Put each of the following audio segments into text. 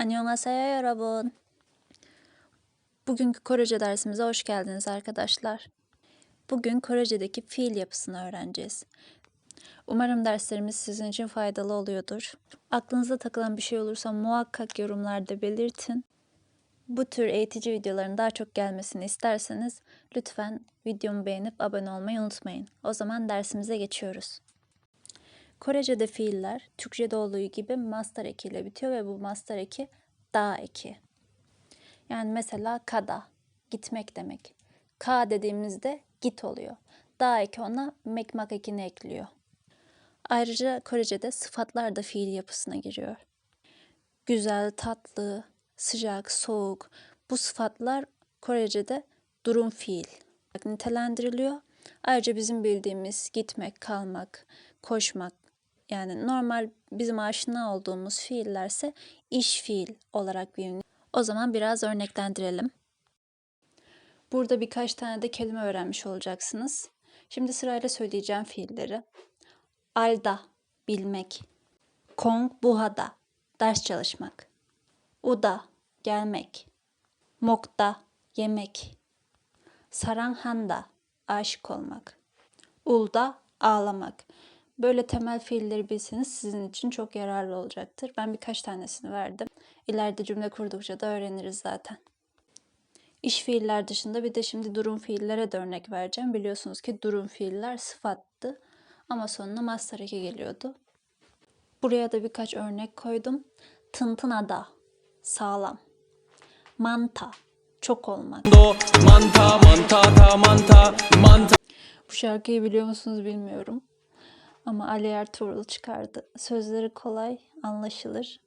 안녕하세요 여러분. Bugünkü Korece dersimize hoş geldiniz arkadaşlar. Bugün Korece'deki fiil yapısını öğreneceğiz. Umarım derslerimiz sizin için faydalı oluyordur. Aklınıza takılan bir şey olursa muhakkak yorumlarda belirtin. Bu tür eğitici videoların daha çok gelmesini isterseniz lütfen videomu beğenip abone olmayı unutmayın. O zaman dersimize geçiyoruz. Korece'de fiiller Türkçe'de olduğu gibi master ekiyle bitiyor ve bu master eki da eki. Yani mesela kada, gitmek demek. Ka dediğimizde git oluyor. Da eki ona mekmak ekini ekliyor. Ayrıca Korece'de sıfatlar da fiil yapısına giriyor. Güzel, tatlı, sıcak, soğuk bu sıfatlar Korece'de durum fiil nitelendiriliyor. Ayrıca bizim bildiğimiz gitmek, kalmak, koşmak yani normal bizim aşina olduğumuz fiillerse iş fiil olarak biliniyor. O zaman biraz örneklendirelim. Burada birkaç tane de kelime öğrenmiş olacaksınız. Şimdi sırayla söyleyeceğim fiilleri. Alda, bilmek. Kong buhada, ders çalışmak. Uda, gelmek. Mokta, yemek. Saranghanda, aşık olmak. Ulda, ağlamak. Böyle temel fiilleri bilseniz sizin için çok yararlı olacaktır. Ben birkaç tanesini verdim. İleride cümle kurdukça da öğreniriz zaten. İş fiiller dışında bir de şimdi durum fiillere de örnek vereceğim. Biliyorsunuz ki durum fiiller sıfattı ama sonuna master 2 geliyordu. Buraya da birkaç örnek koydum. Tıntınaada sağlam. Manta çok olmak. Manta, manta, ta, manta, manta. Bu şarkıyı biliyor musunuz bilmiyorum. Ama Ali Ertuğrul çıkardı. Sözleri kolay, anlaşılır.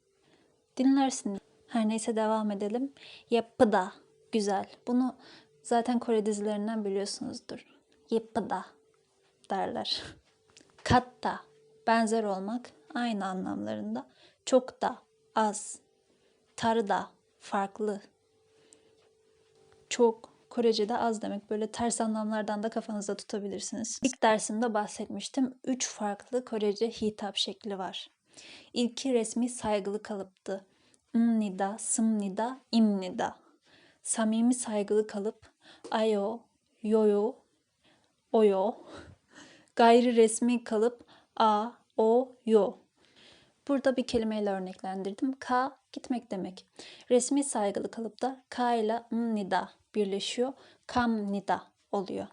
Dinlersiniz. Her neyse devam edelim. Yapıda, güzel. Bunu zaten Kore dizilerinden biliyorsunuzdur. Yapıda derler. Katta, benzer olmak, aynı anlamlarında. Çok da, az. Tarıda, farklı. Çok, Korece'de az demek. Böyle ters anlamlardan da kafanızda tutabilirsiniz. İlk dersimde bahsetmiştim. Üç farklı Korece hitap şekli var. İlki resmi saygılı kalıptı. Nida, sımnida, imnida. Samimi saygılı kalıp ayo, yoyo, oyo. Gayri resmi kalıp a, o, yo. Burada bir kelimeyle örneklendirdim. Ka gitmek demek. Resmi saygılı kalıpta ka ile nida birleşiyor. Kam nida oluyor.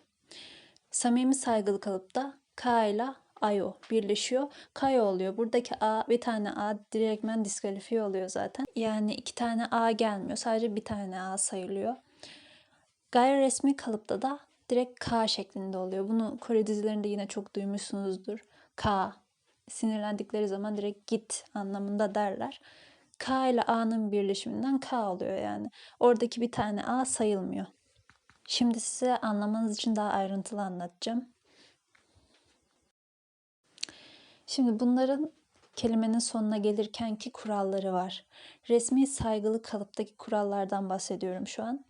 Samimi saygılı kalıpta ka ile ayo birleşiyor. Kayo oluyor. Buradaki a bir tane a direktmen diskalifiye oluyor zaten. Yani iki tane a gelmiyor. Sadece bir tane a sayılıyor. Gayri resmi kalıpta da direkt K şeklinde oluyor. Bunu Kore dizilerinde yine çok duymuşsunuzdur. K. Sinirlendikleri zaman direkt git anlamında derler. K ile A'nın birleşiminden K oluyor yani. Oradaki bir tane A sayılmıyor. Şimdi size anlamanız için daha ayrıntılı anlatacağım. Şimdi bunların kelimenin sonuna gelirkenki kuralları var. Resmi saygılı kalıptaki kurallardan bahsediyorum şu an.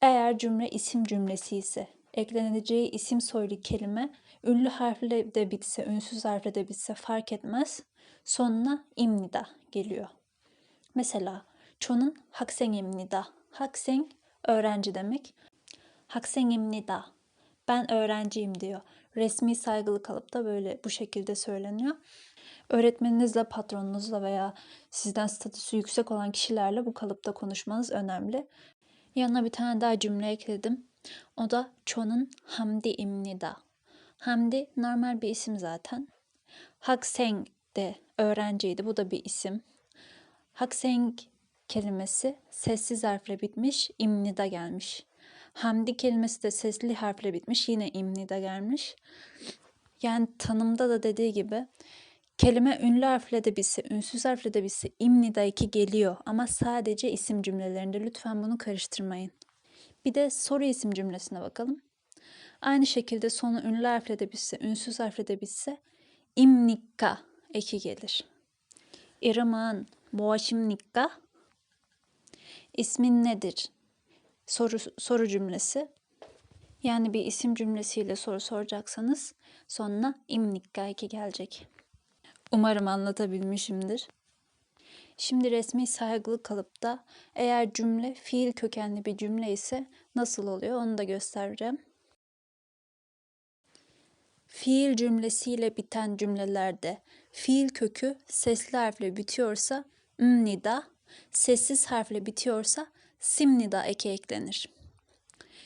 Eğer cümle isim cümlesi ise ekleneceği isim soylu kelime ünlü harfle de bitse, ünsüz harfle de bitse fark etmez. Sonuna imnida geliyor. Mesela ço'nun 학생입니다. 학생 öğrenci demek. 학생입니다. Ben öğrenciyim diyor. Resmi saygılı kalıpta böyle bu şekilde söyleniyor. Öğretmeninizle, patronunuzla veya sizden statüsü yüksek olan kişilerle bu kalıpta konuşmanız önemli. Yanına bir tane daha cümle ekledim. O da ço'nun hamdi입니다. Hamdi normal bir isim zaten. Hakseng de öğrenciydi. Bu da bir isim. Hakseng kelimesi sessiz harfle bitmiş, imnida gelmiş. Hamdi kelimesi de sesli harfle bitmiş, yine imnida gelmiş. Yani tanımda da dediği gibi kelime ünlü harfle de bitse, ünsüz harfle de bitse imnida 2 geliyor ama sadece isim cümlelerinde. Lütfen bunu karıştırmayın. Bir de soru isim cümlesine bakalım. Aynı şekilde sonu ünlü harfle de bitse, ünsüz harfle de bitse imnikka eki gelir. İrımın muaşimnikka İsmin nedir? Soru, soru cümlesi. Yani bir isim cümlesiyle soru soracaksanız sonuna imnikka eki gelecek. Umarım anlatabilmişimdir. Şimdi resmi saygılı kalıpta eğer cümle fiil kökenli bir cümle ise nasıl oluyor onu da göstereceğim. Fiil cümlesiyle biten cümlelerde fiil kökü sesli harfle bitiyorsa nida, sessiz harfle bitiyorsa simnida eki eklenir.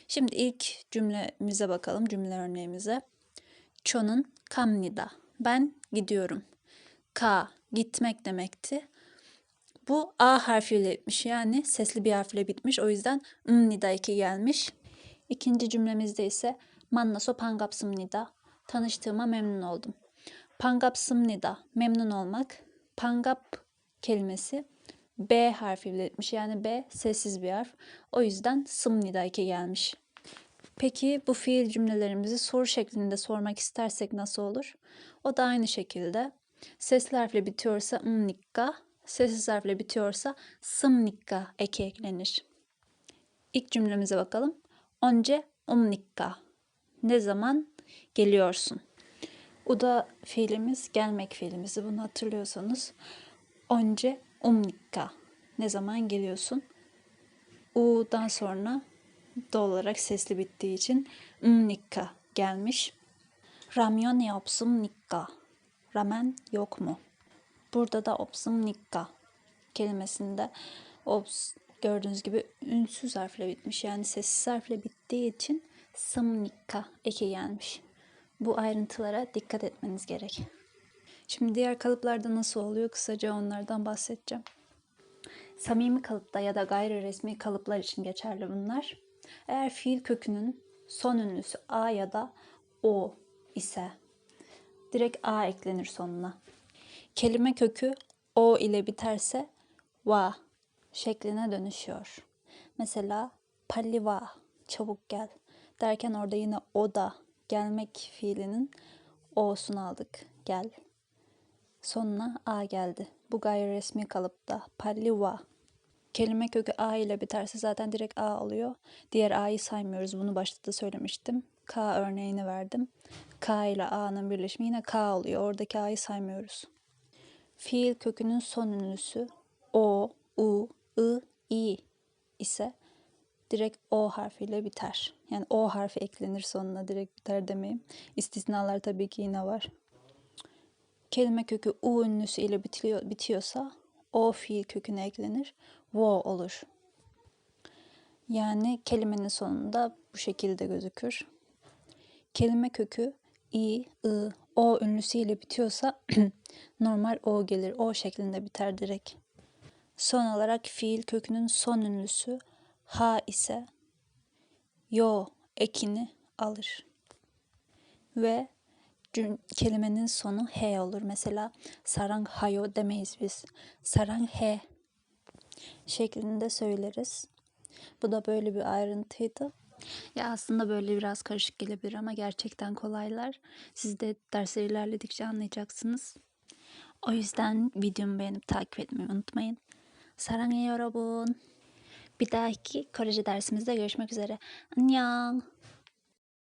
Şimdi ilk cümlemize bakalım, cümle örneğimize. Ço'nun kamnida. Ben gidiyorum. Ka gitmek demekti. Bu A harfiyle bitmiş yani sesli bir harfle bitmiş. O yüzden nida eki gelmiş. İkinci cümlemizde ise mannaso pangapsımnida. Tanıştığıma memnun oldum. Pangapsımnida memnun olmak. Pangap kelimesi B harfiyle bitmiş. Yani B sessiz bir harf. O yüzden sımnida eki gelmiş. Peki bu fiil cümlelerimizi soru şeklinde sormak istersek nasıl olur? O da aynı şekilde sesli harfle bitiyorsa mnikka, sessiz harfle bitiyorsa sımnikka eki eklenir. İlk cümlemize bakalım. Once umnikka. Ne zaman geliyorsun? Bu da fiilimiz gelmek fiilimizi. Bunu hatırlıyorsanız. Once umnikka. Ne zaman geliyorsun? U'dan sonra doğal olarak sesli bittiği için umnikka gelmiş. Ramyon yapsımnikka. Ramen yok mu? Burada da opsımnikka kelimesinde ops gördüğünüz gibi ünsüz harfle bitmiş. Yani sessiz harfle bittiği için sımnikka eki gelmiş. Bu ayrıntılara dikkat etmeniz gerek. Şimdi diğer kalıplarda nasıl oluyor? Kısaca onlardan bahsedeceğim. Samimi kalıpta ya da gayri resmi kalıplar için geçerli bunlar. Eğer fiil kökünün son ünlüsü a ya da o ise direkt a eklenir sonuna. Kelime kökü o ile biterse va şekline dönüşüyor. Mesela palliva çabuk gel derken orada yine o da gelmek fiilinin o'sunu aldık. Gel. Sonuna a geldi. Bu gayri resmi kalıpta palliva kelime kökü a ile biterse zaten direkt a oluyor. Diğer a'yı saymıyoruz. Bunu başta da söylemiştim. K örneğini verdim. K ile a'nın birleşimi yine k oluyor. Oradaki a'yı saymıyoruz. Fiil kökünün son ünlüsü o, u, i, i ise direkt o harfiyle biter. Yani o harfi eklenir sonuna direkt biter demeyeyim. İstisnalar tabii ki yine var. Kelime kökü u ünlüsü ile bitiliyor, bitiyorsa o fiil köküne eklenir. Wo olur. Yani kelimenin sonunda bu şekilde gözükür. Kelime kökü i, ı, o ünlüsü ile bitiyorsa normal o gelir. O şeklinde biter direkt. Son olarak fiil kökünün son ünlüsü ha ise yo ekini alır. Ve cüm- kelimenin sonu he olur. Mesela sarang hayo demeyiz biz. Sarang he şeklinde söyleriz. Bu da böyle bir ayrıntıydı. Ya aslında böyle biraz karışık gelebilir ama gerçekten kolaylar. Siz de dersler ilerledikçe anlayacaksınız. O yüzden videomu beğenip takip etmeyi unutmayın. Sarang yorobun. Bir dahaki Korece dersimizde görüşmek üzere. Annyeong.